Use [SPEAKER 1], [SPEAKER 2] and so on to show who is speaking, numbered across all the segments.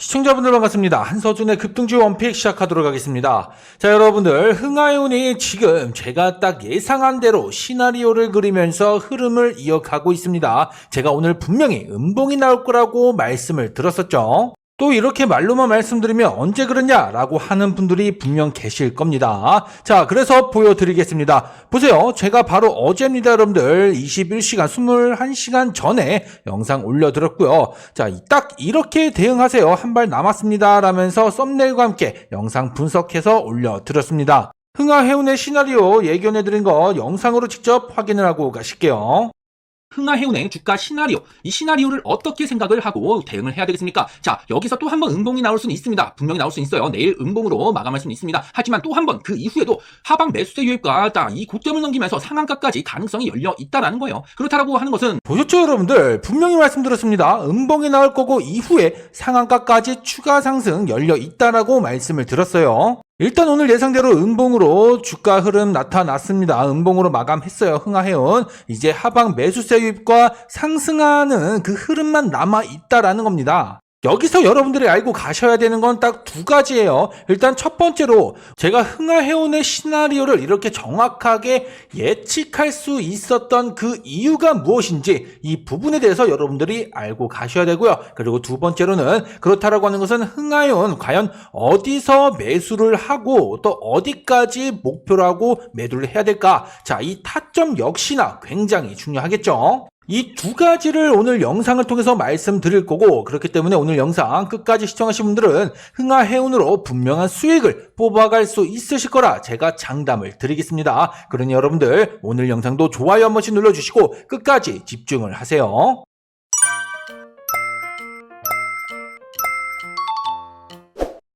[SPEAKER 1] 시청자분들 반갑습니다. 한서준의 급등주 원픽 시작하도록 하겠습니다. 자, 여러분들, 흥하이온이 지금 제가 딱 예상한 대로 시나리오를 그리면서 흐름을 이어가고 있습니다. 제가 오늘 분명히 음봉이 나올 거라고 말씀을 들었었죠. 또 이렇게 말로만 말씀드리면 언제 그러냐라고 하는 분들이 분명 계실 겁니다. 자, 그래서 보여드리겠습니다. 보세요. 제가 바로 어제입니다, 여러분들. 21시간, 21시간 전에 영상 올려드렸고요. 자, 딱 이렇게 대응하세요. 한 발 남았습니다. 라면서 썸네일과 함께 영상 분석해서 올려드렸습니다. 흥하 해운의 시나리오 예견해드린 거 영상으로 직접 확인을 하고 가실게요.
[SPEAKER 2] 흥하해운의 주가 시나리오, 이 시나리오를 어떻게 생각을 하고 대응을 해야 되겠습니까? 자, 여기서 또 한 번 음봉이 나올 수는 있습니다. 분명히 나올 수 있어요. 내일 음봉으로 마감할 수는 있습니다. 하지만 또 한 번 그 이후에도 하방 매수세 유입과 딱이 고점을 넘기면서 상한가까지 가능성이 열려 있다라는 거예요. 그렇다라고 하는 것은
[SPEAKER 1] 보셨죠, 여러분들? 분명히 말씀드렸습니다. 음봉이 나올 거고 이후에 상한가까지 추가 상승 열려 있다라고 말씀을 드렸어요. 일단 오늘 예상대로 음봉으로 주가 흐름 나타났습니다. 음봉으로 마감했어요. 흥하해운. 이제 하방 매수세 유입과 상승하는 그 흐름만 남아 있다라는 겁니다. 여기서 여러분들이 알고 가셔야 되는 건 딱 두 가지예요. 일단 첫 번째로 제가 흥하해운의 시나리오를 이렇게 정확하게 예측할 수 있었던 그 이유가 무엇인지 이 부분에 대해서 여러분들이 알고 가셔야 되고요. 그리고 두 번째로는 그렇다라고 하는 것은 흥하해운 과연 어디서 매수를 하고 또 어디까지 목표로 하고 매도를 해야 될까? 자, 이 타점 역시나 굉장히 중요하겠죠. 이 두 가지를 오늘 영상을 통해서 말씀드릴 거고 그렇기 때문에 오늘 영상 끝까지 시청하신 분들은 흥하 해운으로 분명한 수익을 뽑아갈 수 있으실 거라 제가 장담을 드리겠습니다. 그러니 여러분들 오늘 영상도 좋아요 한 번씩 눌러주시고 끝까지 집중을 하세요.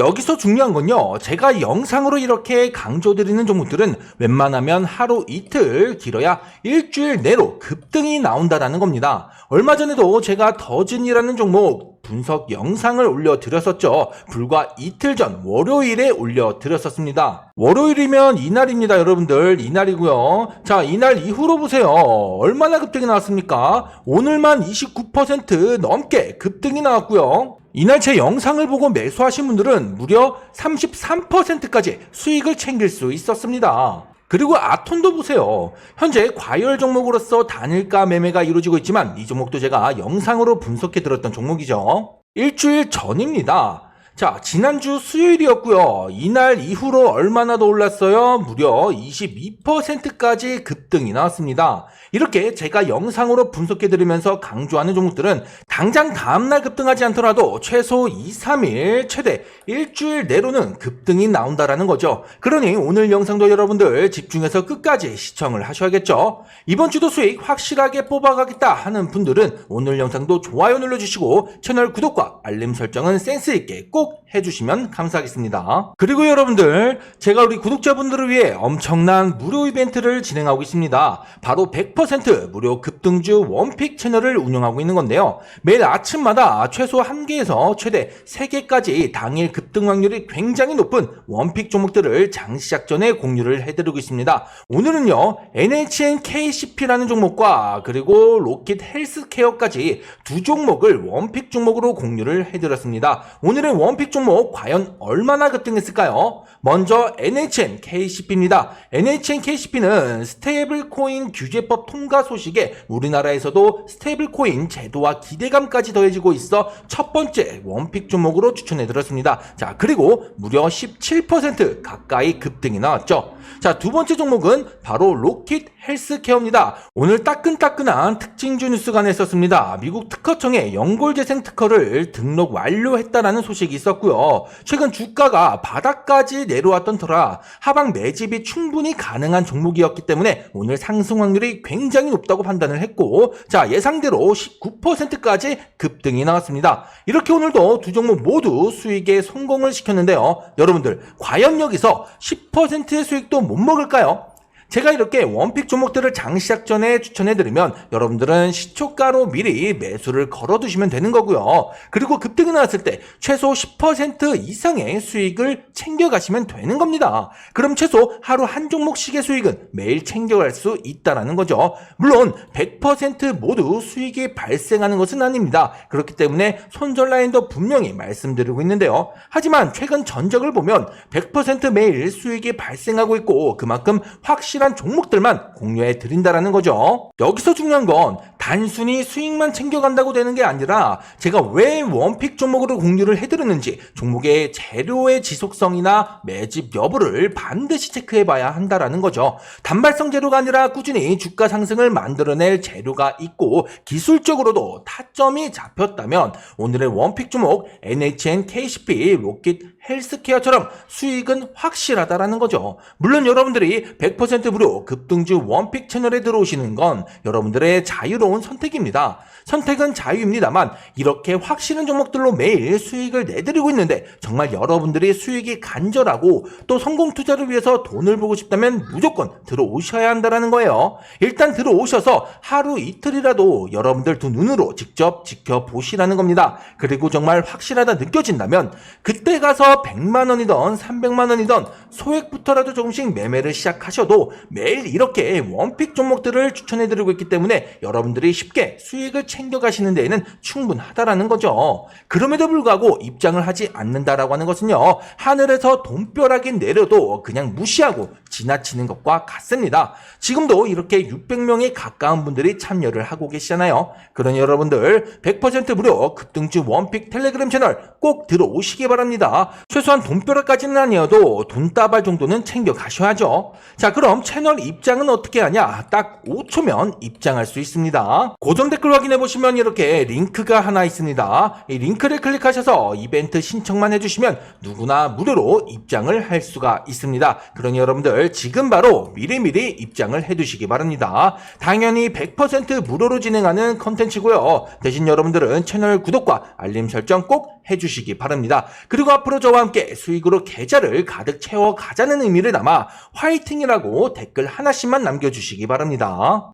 [SPEAKER 1] 여기서 중요한 건요. 제가 영상으로 이렇게 강조드리는 종목들은 웬만하면 하루 이틀 길어야 일주일 내로 급등이 나온다라는 겁니다. 얼마 전에도 제가 더진이라는 종목 분석 영상을 올려드렸었죠. 불과 이틀 전 월요일에 올려드렸었습니다. 월요일이면 이날입니다, 여러분들. 이날이고요. 자, 이날 이후로 보세요. 얼마나 급등이 나왔습니까? 오늘만 29% 넘게 급등이 나왔고요. 이날 제 영상을 보고 매수하신 분들은 무려 33%까지 수익을 챙길 수 있었습니다. 그리고 아톤도 보세요. 현재 과열 종목으로서 단일가 매매가 이루어지고 있지만 이 종목도 제가 영상으로 분석해 들었던 종목이죠. 일주일 전입니다. 자, 지난주 수요일이었고요. 이날 이후로 얼마나 더 올랐어요? 무려 22%까지 급등이 나왔습니다. 이렇게 제가 영상으로 분석해 드리면서 강조하는 종목들은 당장 다음날 급등하지 않더라도 최소 2, 3일, 최대 일주일 내로는 급등이 나온다라는 거죠. 그러니 오늘 영상도 여러분들 집중해서 끝까지 시청을 하셔야겠죠. 이번 주도 수익 확실하게 뽑아가겠다 하는 분들은 오늘 영상도 좋아요 눌러주시고 채널 구독과 알림 설정은 센스 있게 꼭 해주시면 감사하겠습니다. 그리고 여러분들, 제가 우리 구독자분들을 위해 엄청난 무료 이벤트를 진행하고 있습니다. 바로 100% 무료 급등주 원픽 채널을 운영하고 있는 건데요. 매일 아침마다 최소 1개에서 최대 3개까지 당일 급등 확률이 굉장히 높은 원픽 종목들을 장 시작 전에 공유를 해드리고 있습니다. 오늘은요, NHN KCP라는 종목과 그리고 로켓 헬스케어까지 두 종목을 원픽 종목으로 공유를 해드렸습니다. 오늘의 원픽 종목 과연 얼마나 급등했을까요? 먼저 NHN KCP입니다. NHN KCP는 스테이블 코인 규제법 통과 소식에 우리나라에서도 스테이블 코인 제도와 기대감까지 더해지고 있어 첫 번째 원픽 종목으로 추천해드렸습니다. 자, 그리고 무려 17% 가까이 급등이 나왔죠. 자, 두 번째 종목은 바로 로킷 헬스케어입니다. 오늘 따끈따끈한 특징주 뉴스가 냈었습니다. 미국 특허청에 연골재생 특허를 등록 완료했다라는 소식이 있었고요. 최근 주가가 바닥까지 내려왔던 터라 하방 매집이 충분히 가능한 종목이었기 때문에 오늘 상승 확률이 굉장히 높다고 판단을 했고, 자, 예상대로 19%까지 급등이 나왔습니다. 이렇게 오늘도 두 종목 모두 수익에 성공을 시켰는데요. 여러분들, 과연 여기서 10%의 수익도 못 먹을까요? 제가 이렇게 원픽 종목들을 장 시작 전에 추천해드리면 여러분들은 시초가로 미리 매수를 걸어두시면 되는 거고요. 그리고 급등이 나왔을 때 최소 10% 이상의 수익을 챙겨가시면 되는 겁니다. 그럼 최소 하루 한 종목씩의 수익은 매일 챙겨갈 수 있다라는 거죠. 물론 100% 모두 수익이 발생하는 것은 아닙니다. 그렇기 때문에 손절 라인도 분명히 말씀드리고 있는데요. 하지만 최근 전적을 보면 100% 매일 수익이 발생하고 있고 그만큼 확실 한 종목들만 공유해 드린다라는 거죠. 여기서 중요한 건 단순히 수익만 챙겨간다고 되는 게 아니라 제가 왜 원픽 종목으로 공유를 해드렸는지 종목의 재료의 지속성이나 매집 여부를 반드시 체크해 봐야 한다라는 거죠. 단발성 재료가 아니라 꾸준히 주가 상승을 만들어낼 재료가 있고 기술적으로도 타점이 잡혔다면 오늘의 원픽 종목 NHN, KCP, 로킷 헬스케어처럼 수익은 확실하다라는 거죠. 물론 여러분들이 100% 무료 급등주 원픽 채널에 들어오시는 건 여러분들의 자유로운 선택입니다. 선택은 자유입니다만 이렇게 확실한 종목들로 매일 수익을 내드리고 있는데 정말 여러분들이 수익이 간절하고 또 성공 투자를 위해서 돈을 보고 싶다면 무조건 들어오셔야 한다라는 거예요. 일단 들어오셔서 하루 이틀이라도 여러분들 두 눈으로 직접 지켜보시라는 겁니다. 그리고 정말 확실하다 느껴진다면 그때 가서 100만 원이던 300만 원이던 소액부터라도 조금씩 매매를 시작하셔도 매일 이렇게 원픽 종목들을 추천해드리고 있기 때문에 여러분들이 쉽게 수익을 챙겨가시는 데에는 충분하다라는 거죠. 그럼에도 불구하고 입장을 하지 않는다라고 하는 것은요. 하늘에서 돈벼락이 내려도 그냥 무시하고 지나치는 것과 같습니다. 지금도 이렇게 600명에 가까운 분들이 참여를 하고 계시잖아요. 그러니 여러분들 100% 무료 급등주 원픽 텔레그램 채널 꼭 들어오시기 바랍니다. 최소한 돈벼락까지는 아니어도 돈다발 정도는 챙겨 가셔야죠. 자, 그럼 채널 입장은 어떻게 하냐? 딱 5초면 입장할 수 있습니다. 고정 댓글 확인해 보시면 이렇게 링크가 하나 있습니다. 이 링크를 클릭하셔서 이벤트 신청만 해주시면 누구나 무료로 입장을 할 수가 있습니다. 그러니 여러분들 지금 바로 미리미리 입장을 해두시기 바랍니다. 당연히 100% 무료로 진행하는 컨텐츠고요. 대신 여러분들은 채널 구독과 알림 설정 꼭 해주시기 바랍니다. 그리고 앞으로 저와 함께 수익으로 계좌를 가득 채워 가자는 의미를 담아 화이팅이라고 댓글 하나씩만 남겨주시기 바랍니다.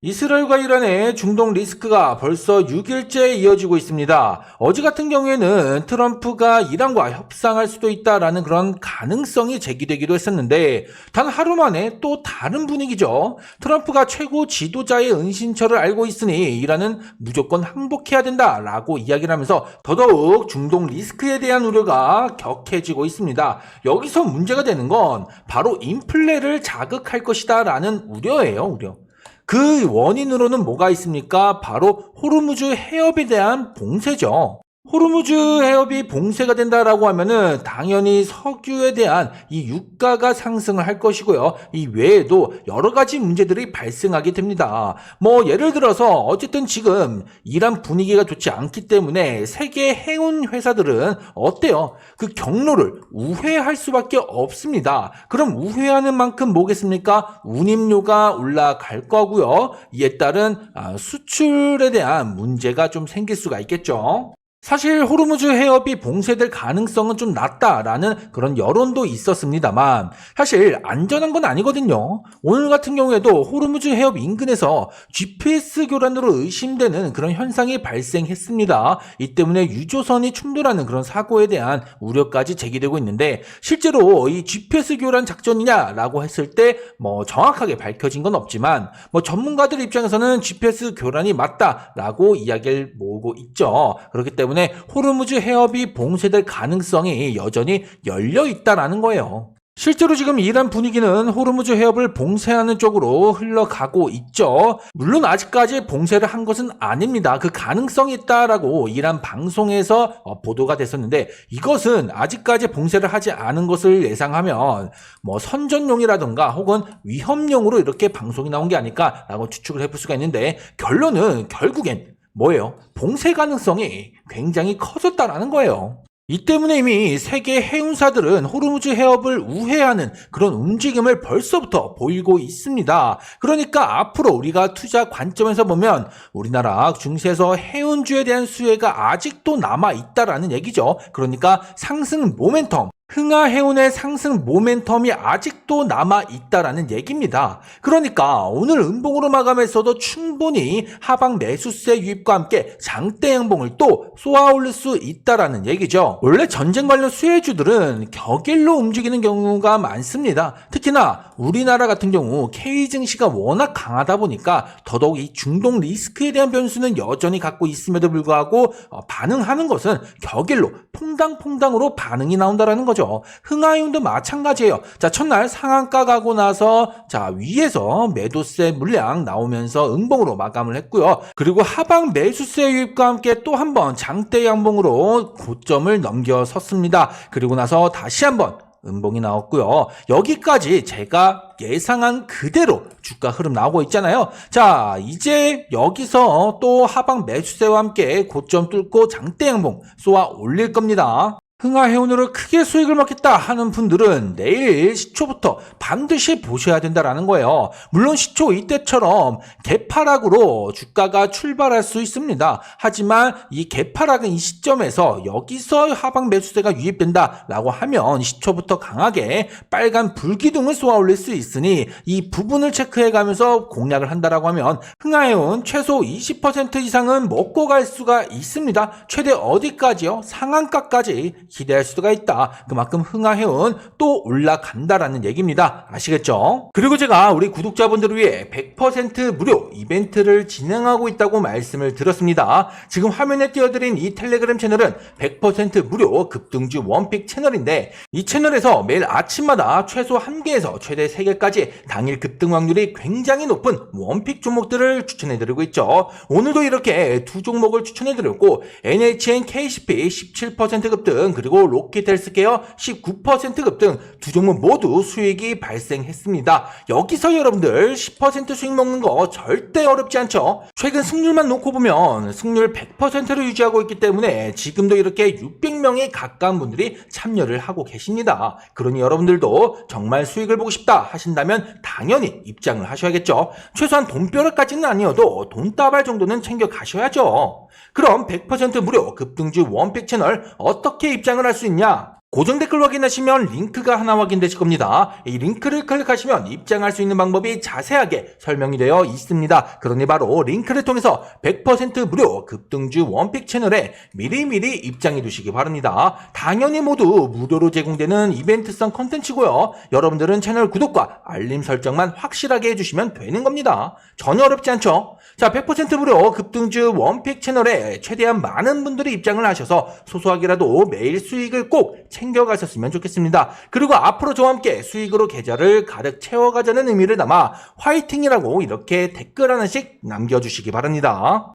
[SPEAKER 1] 이스라엘과 이란의 중동 리스크가 벌써 6일째 이어지고 있습니다. 어제 같은 경우에는 트럼프가 이란과 협상할 수도 있다라는 그런 가능성이 제기되기도 했었는데 단 하루 만에 또 다른 분위기죠. 트럼프가 최고 지도자의 은신처를 알고 있으니 이란은 무조건 항복해야 된다라고 이야기를 하면서 더더욱 중동 리스크에 대한 우려가 격해지고 있습니다. 여기서 문제가 되는 건 바로 인플레를 자극할 것이다라는 우려예요, 우려. 그 원인으로는 뭐가 있습니까? 바로 호르무즈 해협에 대한 봉쇄죠. 호르무즈 해협이 봉쇄가 된다라고 하면은 당연히 석유에 대한 이 유가가 상승을 할 것이고요. 이 외에도 여러 가지 문제들이 발생하게 됩니다. 뭐 예를 들어서 어쨌든 지금 이란 분위기가 좋지 않기 때문에 세계 해운 회사들은 어때요? 그 경로를 우회할 수밖에 없습니다. 그럼 우회하는 만큼 뭐겠습니까? 운임료가 올라갈 거고요. 이에 따른 아, 수출에 대한 문제가 좀 생길 수가 있겠죠. 사실 호르무즈 해협이 봉쇄될 가능성은 좀 낮다라는 그런 여론도 있었습니다만 사실 안전한 건 아니거든요. 오늘 같은 경우에도 호르무즈 해협 인근에서 GPS 교란으로 의심되는 그런 현상이 발생했습니다. 이 때문에 유조선이 충돌하는 그런 사고에 대한 우려까지 제기되고 있는데 실제로 이 GPS 교란 작전이냐라고 했을 때 뭐 정확하게 밝혀진 건 없지만 뭐 전문가들 입장에서는 GPS 교란이 맞다라고 이야기를 모으고 있죠. 그렇기 때문에 호르무즈 해협이 봉쇄될 가능성이 여전히 열려 있다라는 거예요. 실제로 지금 이란 분위기는 호르무즈 해협을 봉쇄하는 쪽으로 흘러가고 있죠. 물론 아직까지 봉쇄를 한 것은 아닙니다. 그 가능성이 있다라고 이란 방송에서 어, 보도가 됐었는데 이것은 아직까지 봉쇄를 하지 않은 것을 예상하면 뭐 선전용이라든가 혹은 위험용으로 이렇게 방송이 나온 게 아닐까라고 추측을 해볼 수가 있는데 결론은 결국엔 뭐예요? 봉쇄 가능성이 굉장히 커졌다라는 거예요. 이 때문에 이미 세계 해운사들은 호르무즈 해협을 우회하는 그런 움직임을 벌써부터 보이고 있습니다. 그러니까 앞으로 우리가 투자 관점에서 보면 우리나라 중세에서 해운주에 대한 수혜가 아직도 남아 있다라는 얘기죠. 그러니까 상승 모멘텀 흥하 해운의 상승 모멘텀이 아직도 남아 있다라는 얘기입니다. 그러니까 오늘 음봉으로 마감했어도 충분히 하방 매수세 유입과 함께 장대 양봉을 또 쏘아올릴 수 있다라는 얘기죠. 원래 전쟁 관련 수혜주들은 격일로 움직이는 경우가 많습니다. 특히나 우리나라 같은 경우 K 증시가 워낙 강하다 보니까 더더욱 이 중동 리스크에 대한 변수는 여전히 갖고 있음에도 불구하고 어, 반응하는 것은 격일로 퐁당퐁당으로 반응이 나온다라는 거죠. 흥하윤도 마찬가지예요. 자, 첫날 상한가 가고 나서 자, 위에서 매도세 물량 나오면서 응봉으로 마감을 했고요. 그리고 하방 매수세 유입과 함께 또 한 번 장대 양봉으로 고점을 넘겨섰습니다. 그리고 나서 다시 한번 음봉이 나왔고요. 여기까지 제가 예상한 그대로 주가 흐름 나오고 있잖아요. 자, 이제 여기서 또 하방 매수세와 함께 고점 뚫고 장대 양봉 쏘아 올릴 겁니다. 흥하해운으로 크게 수익을 먹겠다 하는 분들은 내일 시초부터 반드시 보셔야 된다라는 거예요. 물론 시초 이때처럼 개파락으로 주가가 출발할 수 있습니다. 하지만 이 개파락은 이 시점에서 여기서 하방 매수세가 유입된다라고 하면 시초부터 강하게 빨간 불기둥을 쏘아 올릴 수 있으니 이 부분을 체크해 가면서 공략을 한다라고 하면 흥하해운 최소 20% 이상은 먹고 갈 수가 있습니다. 최대 어디까지요? 상한가까지 기대할 수가 있다. 그만큼 흥하해운 또 올라간다라는 얘기입니다. 아시겠죠? 그리고 제가 우리 구독자분들을 위해 100% 무료 이벤트를 진행하고 있다고 말씀을 드렸습니다. 지금 화면에 띄워드린 이 텔레그램 채널은 100% 무료 급등주 원픽 채널인데 이 채널에서 매일 아침마다 최소 1개에서 최대 3개까지 당일 급등 확률이 굉장히 높은 원픽 종목들을 추천해드리고 있죠. 오늘도 이렇게 두 종목을 추천해드렸고 NHN KCP 17% 급등 그리고 로켓 헬스케어 19% 급등 두 종목 모두 수익이 발생했습니다. 여기서 여러분들 10% 수익 먹는 거 절대 어렵지 않죠. 최근 승률만 놓고 보면 승률 100%를 유지하고 있기 때문에 지금도 이렇게 600명이 가까운 분들이 참여를 하고 계십니다. 그러니 여러분들도 정말 수익을 보고 싶다 하신다면 당연히 입장을 하셔야겠죠. 최소한 돈벼락까지는 아니어도 돈다발 정도는 챙겨 가셔야죠. 그럼 100% 무료 급등주 원픽 채널 어떻게 입장을 할 수 있냐? 고정 댓글 확인하시면 링크가 하나 확인되실 겁니다. 이 링크를 클릭하시면 입장할 수 있는 방법이 자세하게 설명이 되어 있습니다. 그러니 바로 링크를 통해서 100% 무료 급등주 원픽 채널에 미리미리 입장해 두시기 바랍니다. 당연히 모두 무료로 제공되는 이벤트성 컨텐츠고요. 여러분들은 채널 구독과 알림 설정만 확실하게 해주시면 되는 겁니다. 전혀 어렵지 않죠? 자, 100% 무료 급등주 원픽 채널에 최대한 많은 분들이 입장을 하셔서 소소하게라도 매일 수익을 꼭 챙겨가셨으면 좋겠습니다. 그리고 앞으로 저와 함께 수익으로 계좌를 가득 채워가자는 의미를 담아 화이팅이라고 이렇게 댓글 하나씩 남겨주시기 바랍니다.